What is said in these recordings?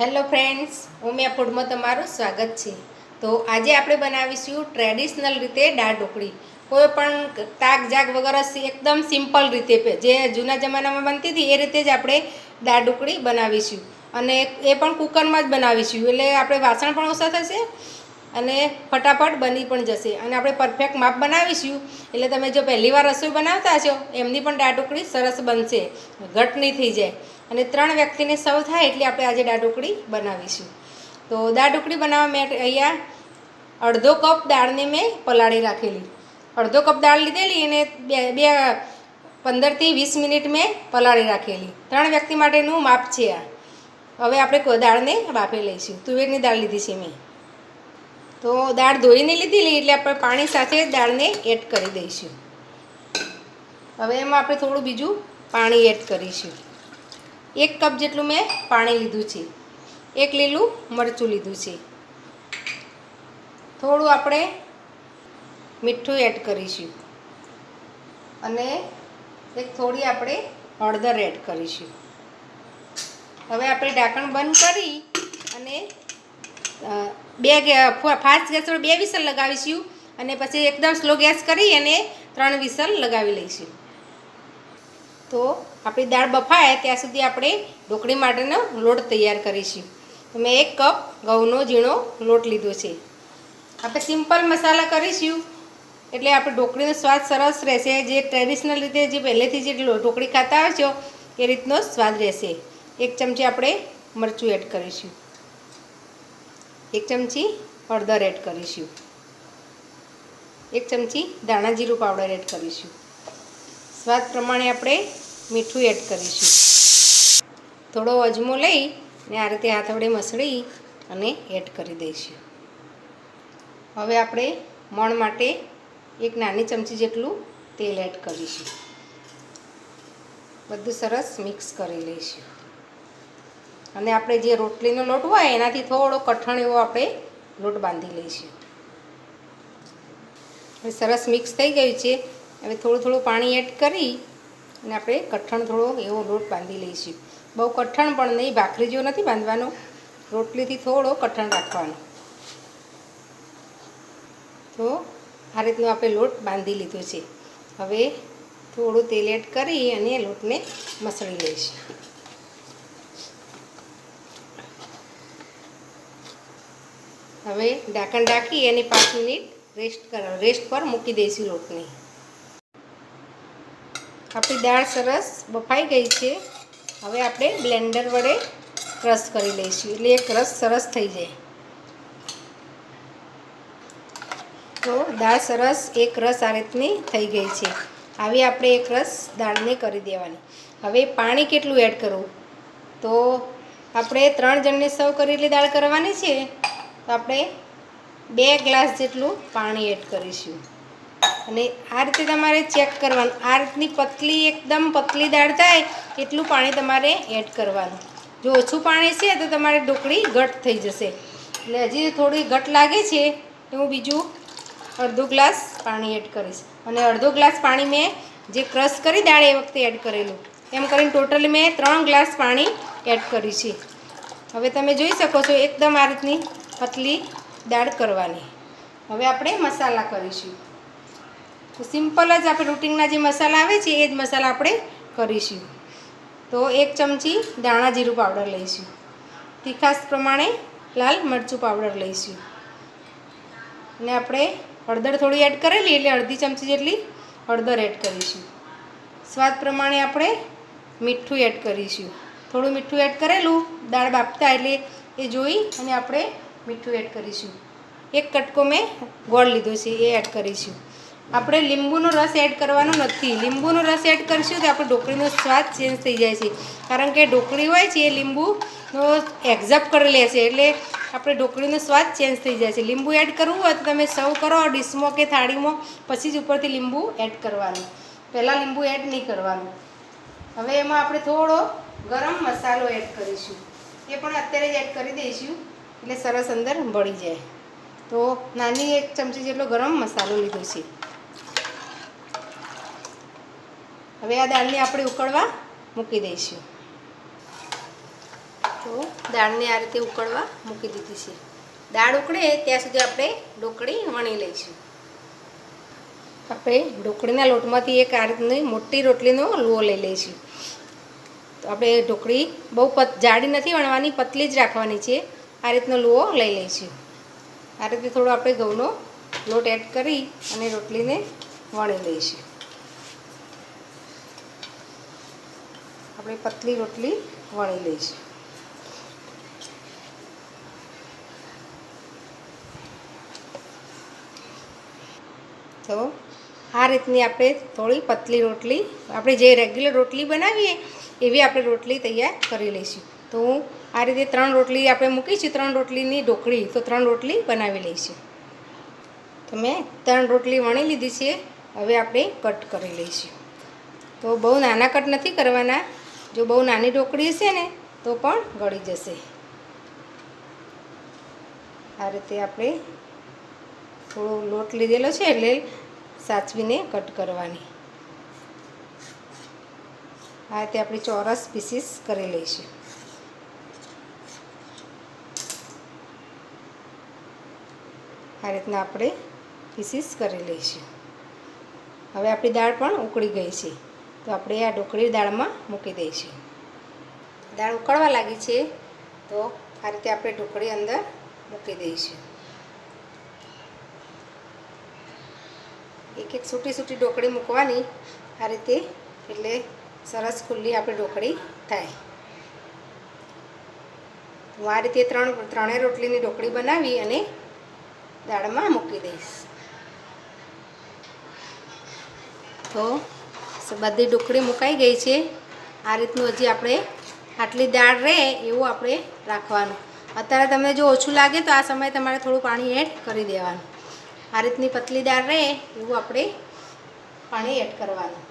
Hello friends Umiya ફૂડમાં તમારું સ્વાગત છે. તો આજે આપણે બનાવીશું ટ્રેડિશનલ રીતે દાળ ઢોકળી. કોઈ પણ તાક જાગ વગર એકદમ સિમ્પલ રીતે જે જૂના જમાનામાં બનતી હતી, એ રીતે જ આપણે દાળ ઢોકળી બનાવીશું. અને એ પણ કુકરમાં જ બનાવીશું, એટલે આપણે વાસણ પણ ઓછા થશે અને ફટાફટ બની પણ જશે. અને આપણે પરફેક્ટ માપ બનાવીશું, એટલે તમે જો પહેલી વાર રસોઈ બનાવતા છો એમની પણ દાળ ઢોકળી સરસ બનશે ઘટ નહીં થઈ જાય. અને ત્રણ વ્યક્તિને સૌ થાય એટલે આપણે આજે દાળ ઢોકળી બનાવીશું. તો દાળ ઢોકળી બનાવવા મેં અહીંયા અડધો કપ દાળને મેં પલાળી રાખેલી. અડધો કપ દાળ લીધેલી અને બે બે, પંદરથી વીસ મિનિટ મેં પલાળી રાખેલી. ત્રણ વ્યક્તિ માટેનું માપ છે આ. હવે આપણે દાળને બાફી લઈશું. તુવેરની દાળ લીધી છે મેં. તો દાળ ધોઈને લીધેલી એટલે આપણે પાણી સાથે દાળને એડ કરી દઈશું. હવે એમાં આપણે થોડું બીજું પાણી એડ કરીશું. એક કપ જેટલું મેં પાણી લીધું છે. એક લીલું મરચું લીધું છે. થોડું આપણે મીઠું એડ કરીશું. અને એક થોડી આપણે હળદર એડ કરીશું. હવે આપણે ઢાંકણ બંધ કરી અને બે ફાસ્ટ ગેસ પર બે વિસલ લગાવીશું અને પછી એકદમ સ્લો ગેસ કરી અને ત્રણ વિસલ લગાવી લઈશું. તો આપણી દાળ બફાય ત્યાં સુધી આપણે ઢોકળી માટેનો લોટ તૈયાર કરીશું. તો મેં એક કપ ઘઉંનો ઝીણો લોટ લીધો છે. આપણે સિમ્પલ મસાલા કરીશું. એટલે આપણે ઢોકળીનો સ્વાદ સરસ રહેશે. જે ટ્રેડિશનલ રીતે જે પહેલેથી જે ઢોકળી ખાતા હોય છો, એ રીતનો સ્વાદ રહેશે. એક ચમચી આપણે મરચું એડ કરીશું. એક ચમચી હળદર એડ કરીશું. એક ચમચી દાણા જીરું પાવડર એડ કરીશું. સ્વાદ પ્રમાણે આપણે મીઠું એડ કરીશું. થોડો અજમો લઈ ને આ રીતે હાથ વડે મસળી અને એડ કરી દઈશું. હવે આપણે મણ માટે એક નાની ચમચી જેટલું તેલ એડ કરીશું. બધું સરસ મિક્સ કરી લઈશું. અને આપણે જે રોટલીનો લોટ હોય એનાથી થોડો કઠણ એવો આપણે લોટ બાંધી લઈશું. સરસ મિક્સ થઈ ગયું છે. હવે થોડું થોડું પાણી એડ કરી અને આપણે કઠણ થોડો એવો લોટ બાંધી લઈશું. બહુ કઠણ પણ નહીં, ભાખરી જેવો નથી બાંધવાનો. રોટલીથી થોડો કઠણ રાખવાનો. તો આ રીતનો આપણે લોટ બાંધી લીધો છે. હવે થોડું તેલ એડ કરી અને લોટને મસળી લઈશું. હવે ઢાંકણ ઢાંકી અને પાંચ મિનિટ રેસ્ટ કર, રેસ્ટ પર મૂકી દઈશું લોટને. આપણી દાળ સરસ બફાઈ ગઈ છે. હવે આપણે બ્લેન્ડર વડે ક્રશ કરી લઈશું. એટલે એક રસ સરસ થઈ જાય. તો દાળ સરસ એક રસ આ રીતની થઈ ગઈ છે. આવી આપણે એક રસ દાળને કરી દેવાની. હવે પાણી કેટલું એડ કરવું? તો આપણે ત્રણ જણને સર્વ કરેલી દાળ કરવાની છે. તો આપણે બે ગ્લાસ જેટલું પાણી એડ કરીશું. અને આ રીતે તમારે ચેક કરવાનું. આ રીતની પતલી, એકદમ પતલી દાળ થાય, એટલું પાણી તમારે એડ કરવાનું. જો ઓછું પાણી છે, તો તમારે ઢોકળી ઘટ થઈ જશે. એટલે હજી થોડી ઘટ લાગે છે તો હું બીજું અડધો ગ્લાસ પાણી એડ કરીશ. અને અડધો ગ્લાસ પાણી મેં જે ક્રશ કરી દાળ એ વખતે એડ કરેલું. એમ કરીને ટોટલી મેં ત્રણ ગ્લાસ પાણી એડ કર્યું છે. હવે તમે જોઈ શકો છો, એકદમ આ રીતની પતલી દાળ કરવાની. હવે આપણે મસાલા કરીશું. તો સિમ્પલ જ આપણે રૂટિનના જે મસાલા આવે છે, એ જ મસાલા આપણે કરીશું. તો એક ચમચી દાણા જીરું પાવડર લઈશું. તીખાસ પ્રમાણે લાલ મરચું પાવડર લઈશું. અને આપણે હળદર થોડી એડ કરેલી, એટલે અડધી ચમચી જેટલી હળદર એડ કરીશું. સ્વાદ પ્રમાણે આપણે મીઠું એડ કરીશું. થોડું મીઠું એડ કરેલું, દાળ બાફતા એટલે એ જોઈ અને આપણે મીઠું એડ કરીશું. એક કટકો મેં ગોળ લીધો છે, એ એડ કરીશું. આપણે લીંબુનો રસ એડ કરવાનો નથી. લીંબુનો રસ એડ કરીશું તો આપણે ઢોકળીનો સ્વાદ ચેન્જ થઈ જાય છે. કારણ કે ઢોકળી હોય છે એ લીંબુનો એક્ઝેપ્ટ કરી લે છે એટલે આપણે ઢોકળીનો સ્વાદ ચેન્જ થઈ જાય છે. લીંબુ એડ કરવું હોય તો તમે સર્વ કરો ડીશમાં કે થાળીમાં પછી જ ઉપરથી લીંબુ એડ કરવાનું. પહેલાં લીંબુ એડ નહીં કરવાનું. હવે એમાં આપણે થોડો ગરમ મસાલો એડ કરીશું. એ પણ અત્યારે જ એડ કરી દઈશું, એટલે સરસ અંદર ભળી જાય. તો નાની એક ચમચી જેટલો ગરમ મસાલો લીધો છે. હવે આ દાળને આપણે ઉકળવા મૂકી દઈશું. તો દાળને આ રીતે ઉકળવા મૂકી દીધી છે. દાળ ઉકળે ત્યાં સુધી આપણે ઢોકળી વણી લઈશું. આપણે ઢોકળીના લોટમાંથી એક આ રીતની મોટી રોટલીનો લુઓ લઈ લઈશું. તો આપણે ઢોકળી બહુ પત, જાડી નથી વણવાની, પતલી જ રાખવાની છે. આ રીતનો લુઓ લઈ લઈશું. આ રીતે થોડો આપણે ઘઉંનો લોટ એડ કરી અને રોટલીને વણી લઈશું. આપણે પતલી રોટલી વણી લઈશું. તો આ રીતની આપણે થોડી પતલી રોટલી, આપણે જે રેગ્યુલર રોટલી બનાવીએ, એવી આપણે રોટલી તૈયાર કરી લઈશું. તો હું આ રીતે ત્રણ રોટલી, આપણે મૂકીશું ત્રણ રોટલીની ઢોકળી, તો ત્રણ રોટલી બનાવી લઈશું. તો મેં ત્રણ રોટલી વણી લીધી છે, હવે આપણે કટ કરી લઈશું. તો બહુ નાના કટ નથી કરવાના જો બહુ નાની ઢોકળી હશે ને, તો પણ ગળી જશે. આ રીતે આપણે થોડો લોટ લીધેલો છે એટલે સાચવીને કટ કરવાની. આ રીતે આપણે ચોરસ પીસીસ કરી લઈશું. આ રીતના આપણે પીસીસ કરી લઈશું. હવે આપણી દાળ પણ ઉકળી ગઈ છે. તો આપણે આ ઢોકળી દાળમાં મૂકી દઈશું. દાળ ઉકળવા લાગી છે, તો આ રીતે આપણે ઢોકળી અંદર મૂકી દઈશું. એક એક સૂટી સૂટી ઢોકળી મૂકવાની, આ રીતે એટલે સરસ ખુલ્લી આપણે ઢોકળી થાય. હું આ રીતે ત્રણ, ત્રણેય રોટલીની ઢોકળી બનાવી અને દાળમાં મૂકી દઈશ. તો બધી ડુકડી મુકાઈ ગઈ છે. આ રીતનું હજી આપણે આટલી દાળ રહે એવું આપણે રાખવાનું. અત્યારે તમને જો ઓછું લાગે તો આ સમયે તમારે થોડું પાણી એડ કરી દેવાનું. આ રીતની પતલી દાળ રહે એવું આપણે પાણી એડ કરવાનું.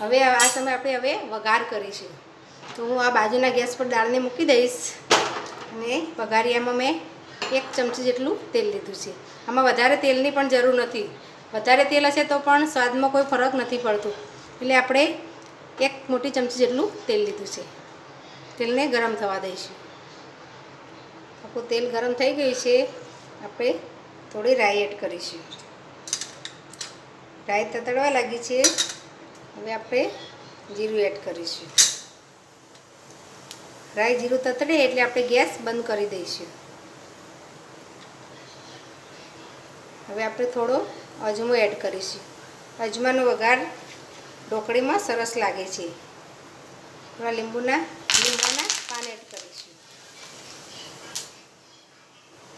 હવે આ સમયે આપણે હવે વઘાર કરીશું. તો હું આ બાજુના ગેસ પર દાળને મૂકી દઈશ અને વઘારિયામાં મેં એક ચમચી જેટલું તેલ લીધું છે. આમાં વધારે તેલની પણ જરૂર નથી. વધારે તેલ હશે તો પણ સ્વાદમાં કોઈ ફરક નથી પડતું. એટલે આપણે એક મોટી ચમચી જેટલું તેલ લીધું છે. તેલને ગરમ થવા દઈશું. આખું તેલ ગરમ થઈ ગયું છે. આપણે થોડી રાઈ એડ કરીશું. રાઈ તતડવા લાગી છે. હવે આપણે જીરું એડ કરીશું. રાઈ જીરું તતડે એટલે આપણે ગેસ બંધ કરી દઈશું. હવે આપણે થોડો અજમો એડ કરીશું. અજમાનો વઘાર ઢોકળીમાં સરસ લાગે છે. થોડા લીંબુના લીંબાના પાન એડ કરીશું.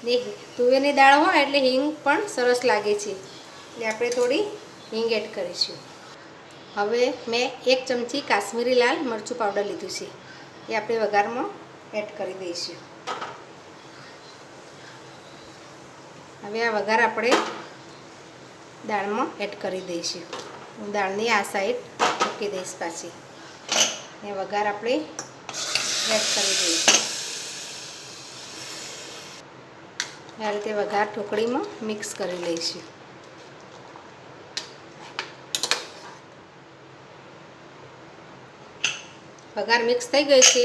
ને તુવેરની દાળ હોય એટલે હિંગ પણ સરસ લાગે છે. એટલે આપણે થોડી હિંગ એડ કરીશું. હવે મેં એક ચમચી કાશ્મીરી લાલ મરચું પાવડર લીધું છે. એ આપણે વઘારમાં એડ કરી દઈશું. હવે આ વઘાર આપણે દાળમાં એડ કરી દઈશું. હું દાળની આ સાઈડ મૂકી દઈશ પાછી. એ વઘાર આપણે એડ કરી દઈશું. આ રીતે વઘાર ઢોકળીમાં મિક્સ કરી લઈશું. વઘાર મિક્સ થઈ ગઈ છે.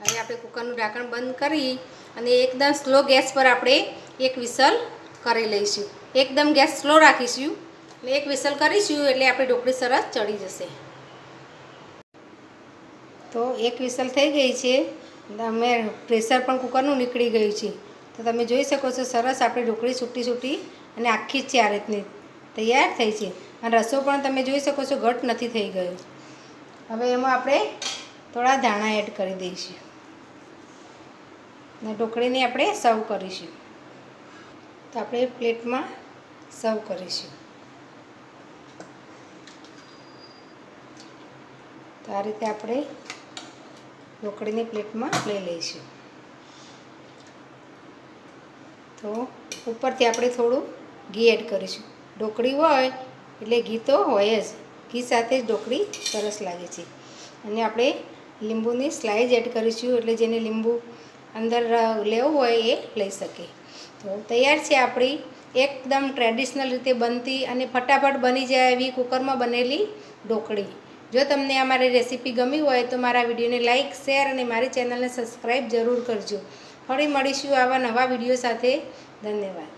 હવે આપણે કુકરનું ઢાંકણ બંધ કરી અને એકદમ સ્લો ગેસ પર આપણે એક વિસલ કરી લઈશું. એકદમ ગેસ સ્લો રાખીશું. એટલે એક વિસલ કરીશું એટલે આપણી ઢોકળી સરસ ચડી જશે. તો એક વિસલ થઈ ગઈ છે. અમે પ્રેશર પણ કુકરનું નીકળી ગયું છે. તો તમે જોઈ શકો છો સરસ આપણી ઢોકળી છૂટી છૂટી અને આખી જ છે આ રીતની તૈયાર થઈ છે. અને રસો પણ તમે જોઈ શકો છો ઘટ નથી થઈ ગયો. હવે એમાં આપણે થોડા ધાણા એડ કરી દઈશું. અને ઢોકળીને આપણે સર્વ કરીશું. તો આપણે પ્લેટમાં સર્વ કરીશું. તો આ રીતે આપણે ઢોકળીની પ્લેટમાં લઈ લઈશું. તો ઉપરથી આપણે થોડું ઘી એડ કરીશું. ઢોકળી હોય એટલે ઘી તો હોય જ. ઘી સાથે જ ઢોકળી સરસ લાગે છે. અને આપણે લીંબુની સ્લાઇઝ એડ કરીશું એટલે જેને લીંબુ અંદર લેવું હોય એ લઈ શકે. તો તૈયાર છે આપણી એકદમ ટ્રેડિશનલ રીતે બનતી અને ફટાફટ બની જાય એવી કુકરમાં બનેલી ઢોકળી જો તમને આ મારી રેસીપી ગમી હોય તો મારા વિડીયોને લાઇક શેર અને મારી ચેનલને સબસ્ક્રાઈબ જરૂર કરજો. ફરી મળીશું આવા નવા વીડિયો સાથે. ધન્યવાદ.